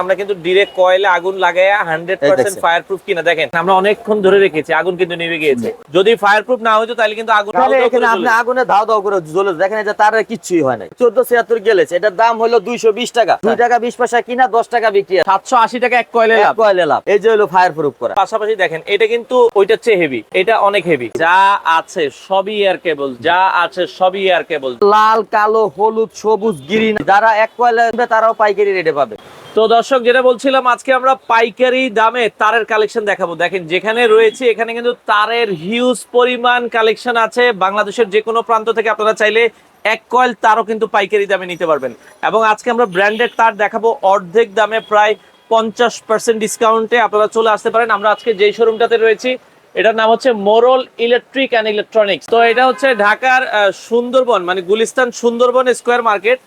আমরা কিন্তু ডিরেক্ট কয়েলে আগুন লাগাইয়া হান্ড্রেড পার্সেন্ট ফায়ার প্রুফ কিনা। দেখেন আমরা অনেকক্ষণ ধরে রেখেছি আগুন কিন্তু নিভে গিয়েছে। যদি ফায়ার প্রুফ না হতো তাহলে কিন্তু আগুন এখানে আপনি আগুনে ধাও ধাও করে জ্বলে দেখেন যে তার আর কিচ্ছুই হয় না চোদ্দ ছিয়াত্তর গেলেছে এটার দাম হলো দুইশো বিশ টাকা। দুই টাকা বিশ পয়সা কিনা দশ টাকা বিক্রি সাতশো আশি টাকা এক কয়েলে লাভ। কয়েলে লাভ। এই যে হলো ফায়ার প্রুফ করা। পাশাপাশি দেখেন এটা কিন্তু ওইটার চেয়ে হেভি এটা অনেক হেভি যা আছে সবই এয়ার কেবল যা আছে সবই এয়ার কেবল লাল কালো হলুদ সবুজ গ্রিন যারা এক কয়েলে তারাও পাইকারি রেটে পাবে। তো দর্শক, যেটা বলছিলাম, আজকে আমরা পাইকারি দামে তারের কালেকশন দেখাবো। দেখেন, যেখানে রয়েছে, এখানে কিন্তু তারের হিউজ পরিমাণ কালেকশন আছে। বাংলাদেশের যে কোনো প্রান্ত থেকে আপনারা চাইলে এক কয়েল তারও কিন্তু পাইকারি দামে নিতে পারবেন। এবং আজকে আমরা ব্র্যান্ডেড তার দেখাবো। অর্ধেক দামে প্রায় পঞ্চাশ পার্সেন্ট ডিসকাউন্টে আপনারা চলে আসতে পারেন। আমরা আজকে যেই শোরুমটাতে রয়েছি, এটার নাম হচ্ছে মোরল ইলেকট্রিক অ্যান্ড ইলেকট্রনিক্স। তো এটা হচ্ছে ঢাকার সুন্দরবন মানে Gulistan Sundarban square market.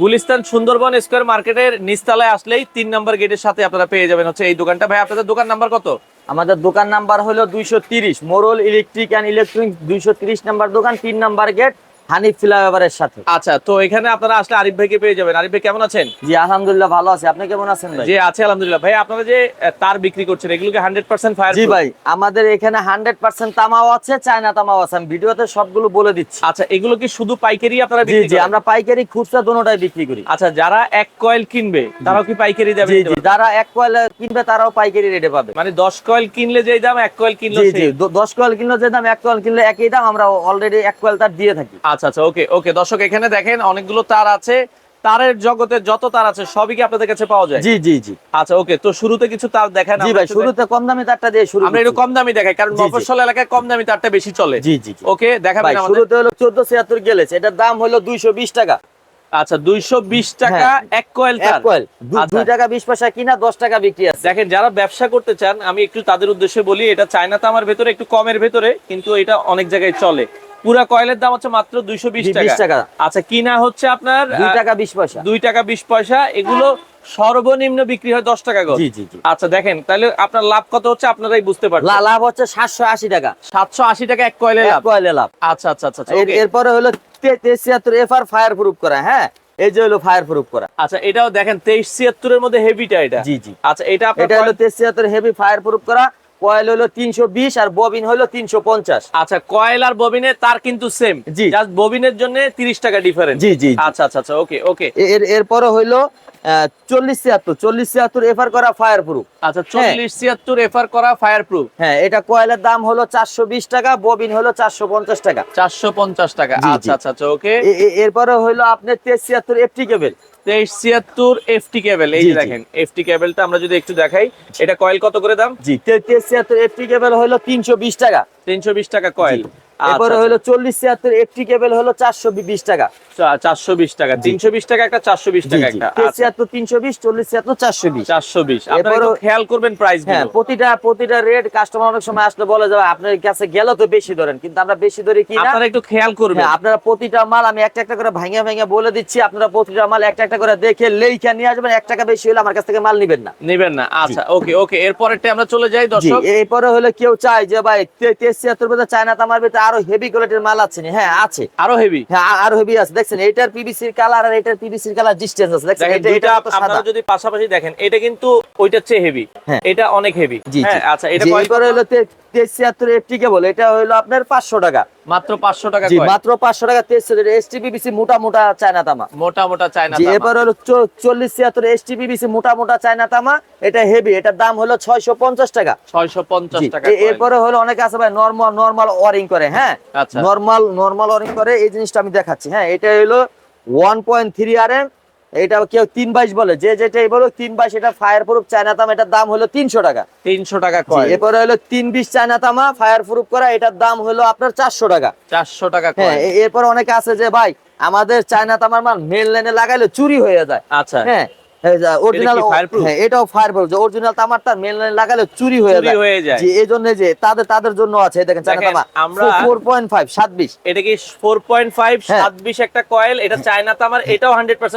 Gulistan Sundarban square মার্কেটের নিচতলায় আসলেই তিন নম্বর গেটের সাথে আপনারা পেয়ে যাবেন হচ্ছে এই দোকানটা। ভাই, আপনাদের দোকান নাম্বার কত? আমাদের দোকান নাম্বার হলো দুইশো তিরিশ, মোরল ইলেকট্রিক অ্যান্ড ইলেকট্রনিক্স, দুইশো তিরিশ নাম্বার দোকান, তিন নাম্বার গেট। হানিফ ফ্লাইওভারের সাথে। আচ্ছা তো এখানে আপনারা আসলে আরিফ ভাইকে পেয়ে যাবেন। আরিফ ভাই কেমন আছেন? জি আলহামদুলিল্লাহ ভালো আছে। আপনি কেমন আছেন ভাই? যে আছে আলহামদুলিল্লাহ। ভাই আপনারা যে তার বিক্রি করছেন এগুলোকে হান্ড্রেড পার্সেন্ট ফায়ার জি ভাই আমাদের এখানে হান্ড্রেড পার্সেন্ট তামাও আছে চায়না তামাও আছে। আমি ভিডিওতে সবগুলো বলে দিচ্ছি। আচ্ছা এগুলো কি শুধু পাইকারি আপনারা বিক্রি জি আমরা পাইকারি খুচরা দুটোটাই বিক্রি করি। আচ্ছা যারা এক কয়েল কিনবে তারাও কি পাইকারি দামে জি জি যারা এক কয়েল কিনবে তারাও পাইকারি রেটে পাবে। মানে দশ কয়েল কিনলে যেই দাম এক কয়েল কিনলে জি জি দ- দশ কয়েল কিনলে যে দাম এক কয়েল কিনলে একই দাম আমরা অলরেডি এক কয়েল তার দিয়ে থাকি। আচ্ছা আচ্ছা ওকে ওকে দর্শক এখানে দেখেন অনেকগুলো তার আছে। তারের জগতে যত তার আছে সবই কি আপনাদের কাছে পাওয়া যায়? জি জি জি। আচ্ছা ওকে তো শুরুতে কিছু তার দেখেন জি ভাই শুরুতে কম দামি তারটা দিয়ে শুরু আমরা একটু কম দামি দেখাই কারণ। মফস্বল এলাকায় কম দামি তারটা বেশি চলে। জি জি ওকে দেখাবেন আমাদের। শুরুতে হলো চোদ্দ ছিয়াত্তর গেলেছে এটার দাম হলো দুইশো বিশ টাকা। আচ্ছা দুইশো বিশ টাকা হ্যাঁ। এক কয়েল এক তার কয়েল দু- আচ্ছা। টাকা বিশ পয়সা কিনা দশ টাকা বিক্রি আছে। দেখেন যারা ব্যবসা করতে চান আমি একটু তাদের উদ্দেশ্যে বলি এটা চায়না তামার ভেতরে একটু কমের ভেতরে কিন্তু এটা অনেক জায়গায় চলে। পুরা কয়েলের দাম হচ্ছে মাত্র দুইশো বিশ জি, টাকা। আচ্ছা কিনা হচ্ছে আপনার দুই টাকা বিশ পয়সা। দুই টাকা বিশ পয়সা। এগুলো সর্বনিম্ন বিক্রি হয় দশ টাকা জি জি আচ্ছা দেখেন তাহলে আপনার লাভ কত হচ্ছে আপনারাই বুঝতে পারছেন। লাভ হচ্ছে সাতশো আশি টাকা। সাতশো আশি টাকা এক কয়েলে লাভ। কয়েলে লাভ। আচ্ছা আচ্ছা আচ্ছা আচ্ছা, এরপরে হলো ছিয়াত্তর এফ আর ফায়ার প্রুফ করা হ্যাঁ? এই যে হলো ফায়ার প্রুফ করা। আচ্ছা এটাও দেখেন তেইশ ছিয়াত্তরের মধ্যে হেভিটা এটা। জি জি। আচ্ছা এটা আপনার এটা হলো ছিয়াত্তর হেভি ফায়ার প্রুফ করা। কয়েল হলো তিনশো বিশ আর ববিন হলো তিনশো পঞ্চাশ। আচ্ছা কয়েল আর ববিনে তার কিন্তু সেম জি। জাস্ট ববিনের জন্য তিরিশ টাকা ডিফারেন্স জি জি। আচ্ছা আচ্ছা আচ্ছা ওকে ওকে এর এরপরে হইল চল্লিশ ছিয়াত্তর। চল্লিশ ছিয়াত্তর এফআর করা ফায়ার প্রুফ আচ্ছা চল্লিশ ছিয়াত্তর এফআর করা ফায়ার প্রুফ হ্যাঁ এটা কয়েলের দাম হলো চারশো বিশ টাকা ববিন হলো চারশো পঞ্চাশ টাকা। চারশো পঞ্চাশ টাকা। আচ্ছা আচ্ছা আচ্ছা ওকে এ- এরপরে হইল আপনার তেইশ ছিয়াত্তর এফটি কেবল তেইশ ছিয়াত্তর এফটি কেবল এই যে দেখেন এফটি কেবলটা আমরা যদি একটু দেখাই এটা কয়েল কত করে দাম? জি তেইশ ছিয়াত্তর এফটি কেবল হলো তিনশো বিশ টাকা। তিনশো বিশ টাকা কয়েল আচ্ছা, এরপরে হলো চল্লিশ ছিয়াত্তর এফটি কেবল হলো চারশো বিশ টাকা। চারশো বিশ টাকা। তিনশো বিশ টাকা একটা চারশো বিশ জি টাকা একটা। তেইশ ছিয়াত্তর তিনশো বিশ চল্লিশ ছিয়াত্তর চারশো বিশ। চারশো বিশ। আপনারা একটু খেয়াল করবেন প্রাইস হ্যাঁ প্রতিটা প্রতিটা রেট কাস্টমার অনেক সময় আসলে বলে যাবে আপনার কাছে গেলে তো বেশি ধরেন কিন্তু আমরা বেশি ধরে কি না আপনারা একটু খেয়াল করবেন। হ্যাঁ, আপনারা প্রতিটা মাল আমি একটা একটা করে ভাঙে ভাঙে বলে দিচ্ছি আপনারা প্রতিটা মাল একটা একটা করে দেখে লেইখা নিয়ে আসবেন এক টাকা বেশি হলে আমার কাছ থেকে মাল নিবেন না। নেবেন না। আচ্ছা ওকে ওকে। এরপরেরটা আমরা চলে যাই দর্শক। এরপরে হলে কেউ চায় যে ভাই ছিয়াত্তর চায়না তামার ভিতরে আরও হেভি কোয়ালিটির মাল আছে হ্যাঁ আছে। আরও হেভি হ্যাঁ আরও হেভি আছে। দেখছেন এটার পিভিসির কালার আর এটার পিভিসির কালার ডিসটেন্স আছে। দেখছেন এটা দুইটা এটা আপনারা যদি পাশাপাশি দেখেন এটা কিন্তু ওইটার চেয়ে হেভি হ্যাঁ। এটা অনেক হেভি হ্যাঁ আচ্ছা এটা কয় হলো এফটি কেবল এটা হলো আপনার পাঁচশো টাকা। মাত্র পাঁচশো টাকা জি মাত্র পাঁচশো টাকা তেইশ এসটিপিবিসি মোটা মোটা চায়না তামা। মোটা মোটা চায়না হলো এসটিপিবিসি মোটা মোটা চায়না তামা। এটা হেভি এটার দাম হলো ছয়শো পঞ্চাশ টাকা। ছয়শো পঞ্চাশ জি, টাকা এরপরে হলো অনেকে আছে ভাই নর্মাল নর্মাল ওয়ারিং করে হ্যাঁ? আচ্ছা। নর্মাল নর্মাল ওয়ারিং করে এই জিনিসটা আমি দেখাচ্ছি হ্যাঁ? এটা হলো one point three R M এটা কেউ তিন বাইশ বলে। যে যেটাই বলো তিন বাইশ এটা ফায়ার প্রুফ চায়না তামা এটার দাম হলো তিনশো টাকা। তিনশো টাকা এরপরে হলো তিন বিশ চায়না তামা ফায়ার প্রুফ করা এটার দাম হলো আপনার চারশো টাকা। চারশো টাকা হ্যাঁ এরপর অনেকে আছে যে ভাই আমাদের চায়না তামার মাল মেন লাইনে লাগাইলে চুরি হয়ে যায়। আচ্ছা। হ্যাঁ অরিজিনাল হ্যাঁ এটাও ফায়ার প্রুফ যে অরিজিনাল তামারটা মেন লাইনে লাগালে চুরি হয়ে যায়। হয়ে যায়। জি এই জন্য যে তাদের তাদের জন্য আছে দেখেন চায়না তামা। আমরা- এটা কি হ্যাঁ। একটা কয়েল এটা চায়না তামার এটাও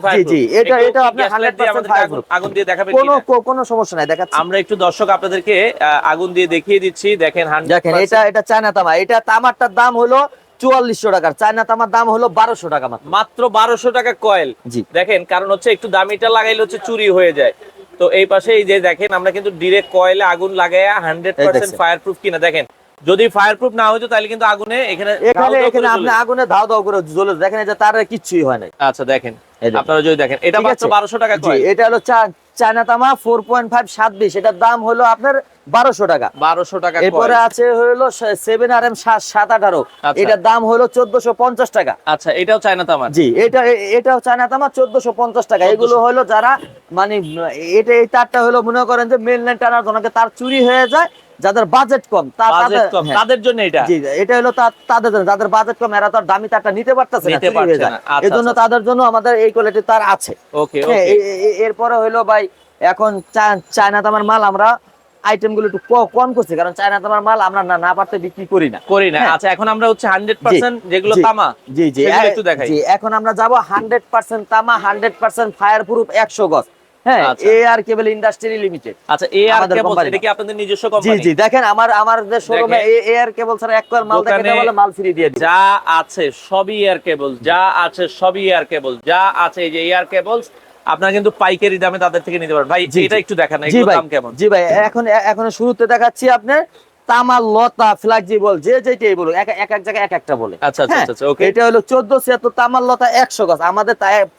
ফায়ার জি, জি, এটা- এটা আপনার 100% fireproof। আগুন দিয়ে দেখাবেন কোনো কোনো? সমস্যা নাই দেখাচ্ছি। আমরা একটু দর্শক আপনাদেরকে আগুন দিয়ে দেখিয়ে দিচ্ছি। দেখেন দেখেন এটা এটা চায়না তামা। এটা তামারটার দাম হলো চুয়াল্লিশশো টাকার। চায়না তামার দাম হলো বারোশো টাকা মাত্র। মাত্র বারোশো টাকা কয়েল। জি। দেখেন কারণ হচ্ছে একটু দামিটা লাগাইলে হচ্ছে চুরি হয়ে যায়। তো এই পাশে এই যে দেখেন আমরা কিন্তু ডিরেক্ট কয়েলে আগুন লাগাইয়া হান্ড্রেড পার্সেন্ট। ফায়ার প্রুফ কিনা। দেখেন যদি ফায়ার প্রুফ না হইতো তাহলে কিন্তু আগুনে এখানে এখানে এখানে আপনি আগুনে ধাও ধাও করে জ্বলে দেখেন এই যে তার কিচ্ছুই হয় নাই। আচ্ছা দেখেন। আপনারা যদি দেখেন এটা মাত্র? বারোশো টাকা এটা হলো চা- চায়না তামা ফোর পয়েন্ট ফাইভ সাত বিশ এটার দাম হলো আপনার বারোশো টাকা। বারোশো টাকা এরপরে আছে হলো সেভেন আর এম সাত আঠারো। আচ্ছা। এটার দাম হলো চোদ্দশো পঞ্চাশ টাকা। আচ্ছা এটাও চায়না তামা? জি এটা এটাও চায়না তামা চোদ্দশো পঞ্চাশ টাকা। এগুলো হলো যারা মানে এটা এই তারটা হলো মনে করেন যে মেন লাইন টানার জন্য তার চুরি হয়ে যায় যাদের বাজেট কম তাদের- হ্যাঁ, তাদের জন্য এটা। জি এটা হলো তাদের জন্য। যাদের বাজেট কম এরা তো আর দামি তারটা নিতে পারতেছে না। আচ্ছা, এই জন্য আচ্ছা। তাদের জন্য আমাদের এই কোয়ালিটির তার আছে। ওকে হ্যাঁ, এরপরে হলো ভাই এখন চায়না তামার মাল আমরা আইটেমগুলো একটু কম করছি কারণ চায়না তামার মাল আমরা না না পারতে বিক্রি করি না। করি না। হ্যাঁ। আচ্ছা এখন আমরা হচ্ছে হান্ড্রেড পার্সেন্ট যেগুলো তামা জি জি। একটু দেখাই। জি এখন আমরা যাব হান্ড্রেড পার্সেন্ট তামা হান্ড্রেড পার্সেন্ট ফায়ার প্রুফ একশো গজ। হ্যাঁ আচ্ছা। এ আর কেবল ইন্ডাস্ট্রি লিমিটেড আচ্ছা এ আর কেবল এটা কি আপনাদের নিজস্ব কোম্পানি জি দেখেন আমার আমার শোরুমে এ আর কেবল ছাড়া এক কয়েল মাল দেখে বলে মাল ফ্রি দিয়ে দিই যা আছে সবই এয়ার কেবল যা আছে সবই এয়ার কেবল যা আছে এই যে এয়ার কেবলস আপনারা কিন্তু পাইকারি দামে তাদের থেকে নিতে পারেন ভাই এটা একটু দেখান দাম কেমন? জি ভাই এখন এখন শুরুতে দেখাচ্ছি আপনার তামার লতা ফ্লেক্সিবল যে যেটাই বলুন এক এক জায়গায় এক একটা বলে। আচ্ছা আচ্ছা হ্যাঁ, আচ্ছা ওকে। এটা হলো চোদ্দ ছিয়াত্তর তামার লতা একশো গজ। আমাদের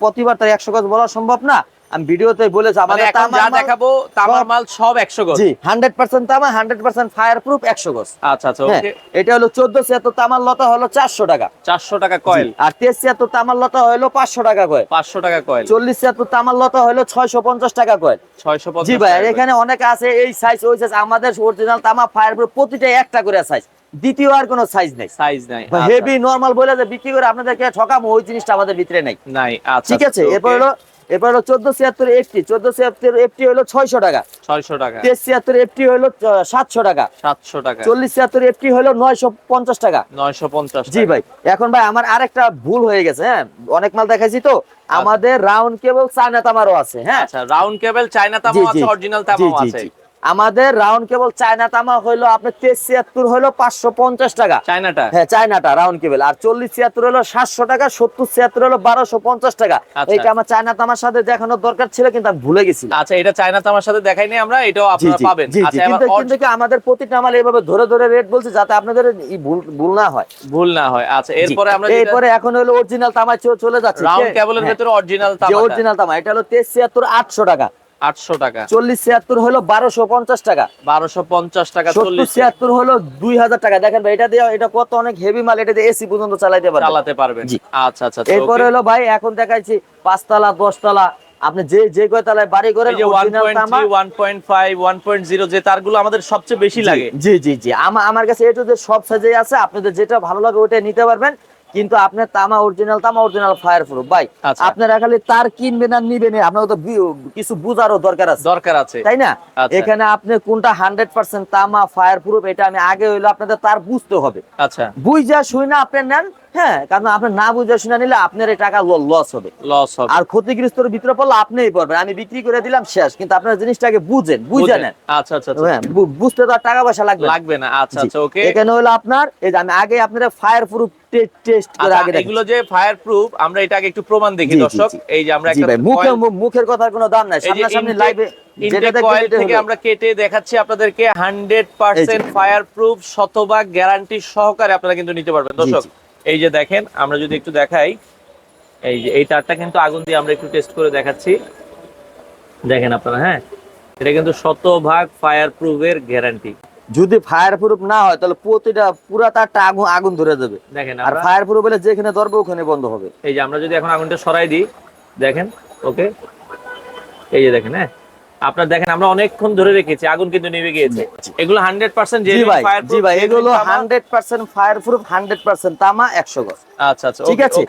প্রতিবার তাই একশো গজ বলা সম্ভব না। আমি ভিডিওতে বলেছি মানে আমাদের তামার যা দেখাবো তামার মাল সব 100 গজ। জি হান্ড্রেড পার্সেন্ট তামা হান্ড্রেড পার্সেন্ট ফায়ার প্রুফ একশো গজ। আচ্ছা আচ্ছা হ্যাঁ, ওকে। এটা হলো চোদ্দ ছিয়াত্তর তামার লতা হলো চারশো টাকা। 400 টাকা কয়েল। আর তেইশ ছিয়াত্তর তামার লতা হলো পাঁচশো টাকা কয় 500 টাকা কয়েল। চল্লিশ ছিয়াত্তর তামার লতা হলো ছয়শো পঞ্চাশ টাকা কয় 650 জি ভাই এখানে অনেক আছে এই সাইজ ওই সাইজ আমাদের অরিজিনাল তামা ফায়ার প্রুফ প্রতিটা একটা করে সাইজ দ্বিতীয় আর কোনো সাইজ নেই। সাইজ নাই হেভি নরমাল বলে যে বিক্রি করে আপনাদেরকে ঠকামো ওই জিনিসটা আমাদের ভিতরে নাই। আচ্ছা, নাই আচ্ছা ঠিক আছে এরপর হলো এরপর হলো চোদ্দ ছিয়াত্তর এফটি চোদ্দ ছিয়াত্তর এফটি হলো ছয়শো টাকা। 600 টাকা। তেইশ ছিয়াত্তর এফটি হলো সাতশো টাকা। 700 টাকা। চল্লিশ ছিয়াত্তর এফটি হলো নয়শো পঞ্চাশ টাকা। 950 জি ভাই এখন ভাই আমার আরেকটা ভুল হয়ে গেছে হ্যাঁ? অনেক মাল দেখাইছি তো। আমাদের রাউন্ড কেবল চায়না তামারও আছে হ্যাঁ? আচ্ছা রাউন্ড কেবল চায়না জি, তামা আছে অরিজিনাল তামা তামাও আছে। আমাদের রাউন্ড কেবল চায়না তামা হলো আপনার তেইশ ছিয়াত্তর হলো পাঁচশো পঞ্চাশ টাকা। চায়নাটা? হ্যাঁ চায়নাটা রাউন্ড কেবল আর চল্লিশ ছিয়াত্তর হলো সাতশো টাকা সত্তর ছিয়াত্তর হলো বারোশো পঞ্চাশ টাকা। এটা আমার চায়না তামার সাথে দেখানোর দরকার ছিল কিন্তু আমি ভুলে গেছি আচ্ছা এটা চায়না তামার সাথে দেখাই নাই আমরা এটাও আপনারা পাবেন। আচ্ছা কিন্তু কি আমাদের প্রতিটা মাল এইভাবে ধরে ধরে রেট বলছে যাতে আপনাদের ভুল না হয়। ভুল না হয়। আচ্ছা এরপরে আমরা এরপরে এখন হলো অরিজিনাল তামা চলে যাচ্ছে রাউন্ড কেবলের হ্যাঁ, ভিতরে অরিজিনাল যে তামা অরিজিনাল তামা এটা হলো তেইশ ছিয়াত্তর আটশো টাকা। 800 টাকা। চল্লিশ ছিয়াত্তর হলো বারোশো পঞ্চাশ টাকা। 1250 টাকা সত্তর 40 ছিয়াত্তর। হলো দুই হাজার টাকা। দেখেন ভাই এটা দিয়ে এটা কত অনেক হেভি মাল এটা দিয়ে এসি পর্যন্ত চালাইতে পারবে চালাতে পারবেন। জি। আচ্ছা আচ্ছা আচ্ছা, এরপরে হলো ভাই এখন দেখাইছি পাঁচতলা দশতলা। আপনি যে যে কয়তলায় বাড়ি করেন যে 1.3 1.5 1.0 যে তারগুলো আমাদের সবচেয়ে বেশি লাগে। জি জি জি। আমার কাছে এটু যে সব সাইজে আছে। আপনাদের যেটা ভালো লাগে ওটা নিতে পারবেন। কিন্তু আপনার তামা অরিজিনাল তামা অরিজিনাল ফায়ার প্রুফ ভাই আচ্ছা। আপনারা খালি তার কিনবেন আর নিবেন আপনার তো কিছু বুঝারও দরকার আছে। দরকার আছে। তাই না? আচ্ছা। এখানে আপনি কোনটা হান্ড্রেড পার্সেন্ট তামা ফায়ার প্রুফ এটা আমি আগে হইল আপনাদের তার বুঝতে হবে। আচ্ছা। বুঝা শুই না আপনি নেন হ্যাঁ কারণ আপনি না বুঝা শুনে নিলে আপনার এই টাকা লস হবে। লস হবে। আর ক্ষতিগ্রস্তর ভিতরে পড়লে আপনিই পড়বেন। আমি বিক্রি করে দিলাম শেষ। কিন্তু আপনার জিনিসটাকে বুঝেন বুঝে। নেন। আচ্ছা আচ্ছা আচ্ছা। হ্যাঁ বুঝতে তো টাকা পয়সা লাগবে লাগবে না। আচ্ছা আচ্ছা ওকে। এখানে হলো আপনার এই যে আমি আগে আপনার ফায়ার প্রুফ টেস্ট করে আচ্ছা আগে এগুলো যে ফায়ার প্রুফ আমরা এটা আগে একটু প্রমাণ দেখি দর্শক। এই যে আমরা একটা মুখে মুখের কথার কোনো দাম নাই। সামনাসামনি লাইভে থেকে আমরা কেটে দেখাচ্ছি আপনাদেরকে হান্ড্রেড পার্সেন্ট ফায়ার প্রুফ শতভাগ গ্যারান্টি সহকারে আপনারা কিন্তু নিতে পারবেন। দর্শক। এই যে দেখেন আমরা যদি একটু দেখাই এই যে এই তারটা কিন্তু আগুন দিয়ে আমরা একটু টেস্ট করে দেখাচ্ছি। দেখেন আপনারা হ্যাঁ? এটা কিন্তু শতভাগ ফায়ার প্রুফের গ্যারান্টি যদি ফায়ার প্রুফ না হয় তাহলে প্রতিটা পুরা তারটা আগুন আগুন ধরে যাবে। দেখেন আর ফায়ার প্রুফ হলে যেখানে ধরবে ওখানে বন্ধ হবে। এই যে আমরা যদি এখন আগুনটা সরাই দিই দেখেন ওকে এই যে দেখেন হ্যাঁ? আপনার দেখেন আমরা অনেকক্ষণ ধরে রেখেছি আগুন কিন্তু নিভে গিয়েছে। এগুলো হান্ড্রেড পার্সেন্ট জি ভাই জি ভাই এগুলো hundred percent fireproof hundred percent তামা একশো গজ। আচ্ছা আচ্ছা ঠিক আছে?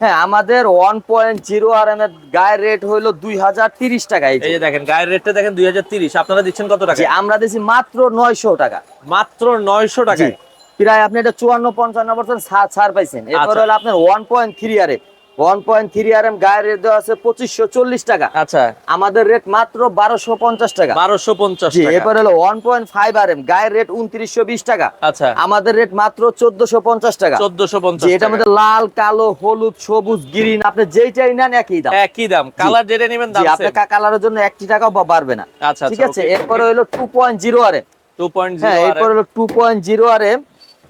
হ্যাঁ আমাদের one point zero R M এর গায়ের রেট হইল দুই হাজার তিরিশ টাকা এই যে। দেখেন গায়ের রেটটা দেখেন দুই আপনারা দিচ্ছেন কত টাকা? আমরা দিছি মাত্র নয়শো টাকা। মাত্র নয়শো টাকায়? প্রায় আপনি এটা চুয়ান্ন পঞ্চান্ন পার্সেন্ট ছাড় পাইছেন। এরপর আচ্ছা। হলো আপনার ওয়ান পয়েন্ট থ্রি আরে one point three R M গায়ের রেট দেওয়া আছে পঁচিশশো চল্লিশ টাকা। আচ্ছা। আমাদের রেট মাত্র বারোশো পঞ্চাশ টাকা। বারোশো পঞ্চাশ এরপর হলো one point five R M গায়ের রেট উনত্রিশশো বিশ টাকা। আচ্ছা। আমাদের রেট মাত্র চোদ্দশো পঞ্চাশ টাকা। চোদ্দশো পঞ্চাশ এটার মধ্যে লাল কালো হলুদ সবুজ গ্রিন আপনি যেইটাই নেন একই দাম। একই দাম। কালার যেটা নেবেন দাম আপনার কালারের জন্য একটি টাকাও বাড়বে না। আচ্ছা ঠিক আছে? এরপরে হলো two point zero R M two point হ্যাঁ এরপর হলো two point zero R M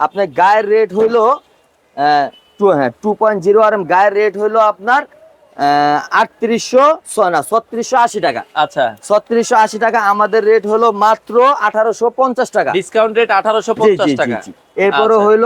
আপনার গায়ের রেট হইল টু হ্যাঁ টু পয়েন্ট জিরো আর গায়ের রেট হইল আপনার আটত্রিশশো না ছত্রিশশো আশি টাকা। আচ্ছা। ছত্রিশশো আশি টাকা আমাদের রেট হলো মাত্র আঠারোশো পঞ্চাশ টাকা। ডিসকাউন্ট রেট আঠারোশো পঞ্চাশ টাকা। এরপরে আচ্ছা। হইল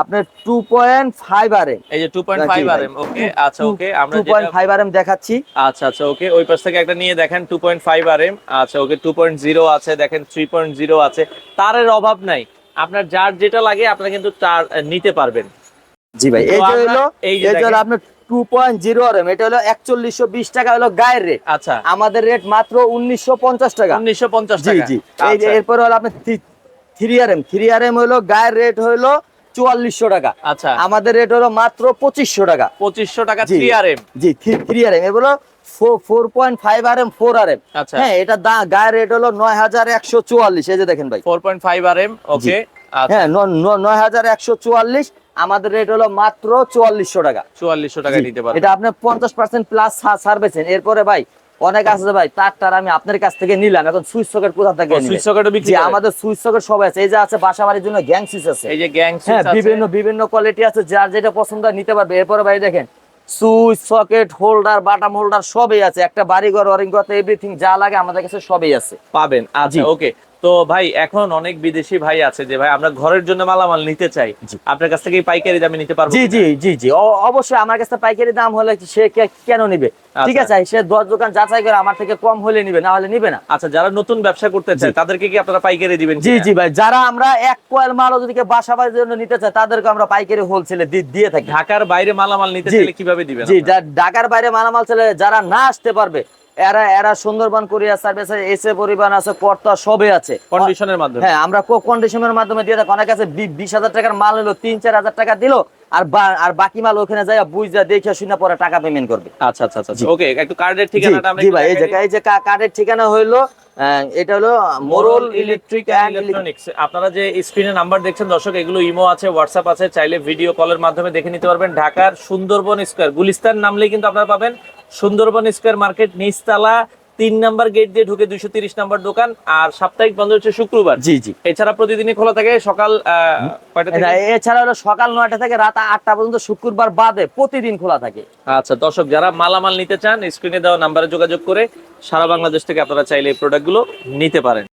আপনার two point five R M এই যে two point five R M okay আচ্ছা ওকে আমরা two point five R M দেখাচ্ছি। আচ্ছা আচ্ছা ওকে ওই পাশ থেকে একটা নিয়ে দেখেন two point five R M আচ্ছা ওকে টু পয়েন্ট জিরো আছে দেখেন থ্রি পয়েন্ট জিরো আছে। তারের অভাব নাই। আপনার যার যেটা লাগে আপনারা কিন্তু তার নিতে পারবেন। জি ভাই এই যে হলো এই যে হলো আপনার টু পয়েন্ট জিরো আর এটা হলো একচল্লিশশো বিশ টাকা হলো গায়ের রেট আচ্ছা। আমাদের রেট মাত্র উনিশশো পঞ্চাশ টাকা। উনিশশো পঞ্চাশ জি জি। এই যে আচ্ছা, এরপরে হলো আপনার three R M three R M হলো গায়ের রেট হলো চুয়াল্লিশশো টাকা। আচ্ছা। আমাদের রেট হলো মাত্র পঁচিশশো টাকা। পঁচিশশো টাকা থ্রি আর এম জি থ্রি আর এম এগুলো four point five R M four R M আচ্ছা। হ্যাঁ এটা গায়ের রেট হলো নয় হাজার একশো চুয়াল্লিশ। এই যে দেখেন ভাই। Four point five R M okay আচ্ছা হ্যাঁ নয় হাজার একশো চুয়াল্লিশ আমাদের রেট হলো মাত্র চুয়াল্লিশশো টাকা। চুয়াল্লিশশো টাকা নিতে পারবেন। এটা পঞ্চাশ পার্সেন্ট প্লাস সার্ভিসেন এরপরে ভাই অনেক আছে ভাই তার আমি আপনার কাছ থেকে নিলাম। এখন সুইচ সকেট কোথা থেকে সুইচ সকেটও বিক্রি আমাদের সুইচ সকেট সবাই আছে। এই যে আছে বাসা বাড়ির জন্য গ্যাং সুইচ আছে। এই যে গ্যাং হ্যাঁ বিভিন্ন বিভিন্ন কোয়ালিটি আছে। যার যেটা পছন্দ নিতে পারবে। এরপরে ভাই দেখেন switch socket holder batten holder সবই আছে। একটা বাড়ি ঘর ওয়ারিং করতে এভরিথিং যা লাগে আমাদের কাছে সবই আছে। পাবেন। আচ্ছা ওকে তো ভাই এখন অনেক বিদেশি ভাই আছে যে ভাই আমরা ঘরের জন্য মালামাল নিতে চাই। আপনার কাছ থেকে পাইকারি দামে নিতে পারব জি জি জি জি। অবশ্যই আমার কাছে পাইকারি দাম হলে সে কেন নিবে? ঠিক আচ্ছা। আছে সে দশ দোকান যাচাই করে আমার থেকে কম হলে নিবে না হলে নিবে না। আচ্ছা যারা নতুন ব্যবসা করতে চায় তাদেরকে কি আপনারা পাইকারি দিবেন জি জি ভাই যারা আমরা এক কোয়াল মালও যদি বাসা বাড়ির জন্য নিতে চায় তাদেরকে আমরা পাইকারি হোলসেলে দিয়ে থাকি। ঢাকার বাইরে মালামাল নিতে চাইলে কীভাবে দিবেন জি? ঢাকার বাইরে মালামাল ছেলে যারা না আসতে পারবে এরা এরা সুন্দরবন কুরিয়ার সার্ভিস এসে পরিবহন আছে পর্তা সবে আছে। কন্ডিশনের মাধ্যমে। হ্যাঁ আমরা কন্ডিশনের মাধ্যমে দিয়ে থাকি। অনেক আছে বিশ হাজার টাকার মাল নিলো তিন চার হাজার টাকা দিল আর আর বাকি মাল ওখানে যাই বুঝা দেখে শুনে পরে টাকা পেমেন্ট করবে। আচ্ছা আচ্ছা আচ্ছা ওকে একটু কার্ডের ঠিকানাটা আমরা জি ভাই এই যে এই যে কার্ডের ঠিকানা হইল এটা হলো মোরল ইলেকট্রিক অ্যান্ড ইলেকট্রনিক্স আপনারা যে স্ক্রিনে নাম্বার দেখছেন দর্শক এগুলো ইমো আছে হোয়াটসঅ্যাপ আছে চাইলে ভিডিও কলের মাধ্যমে দেখে নিতে পারবেন। ঢাকার সুন্দরবন স্কোয়ার গুলিস্তান নামলেই কিন্তু আপনারা পাবেন সুন্দরবন স্কোয়ার মার্কেট নিচতলা তিন নাম্বার গেট দিয়ে ঢুকে দুইশো তিরিশ নাম্বার দোকান আর সাপ্তাহিক বন্ধ হচ্ছে শুক্রবার। জি জি। এছাড়া প্রতিদিনই খোলা থাকে সকাল এছাড়া হলো সকাল নয়টা থেকে রাত আটটা পর্যন্ত শুক্রবার বাদে প্রতিদিন খোলা থাকে। আচ্ছা দর্শক যারা মালামাল নিতে চান স্ক্রিনে দেওয়া নাম্বারে যোগাযোগ করে সারা বাংলাদেশ থেকে আপনারা চাইলে এই প্রোডাক্টগুলো নিতে পারেন।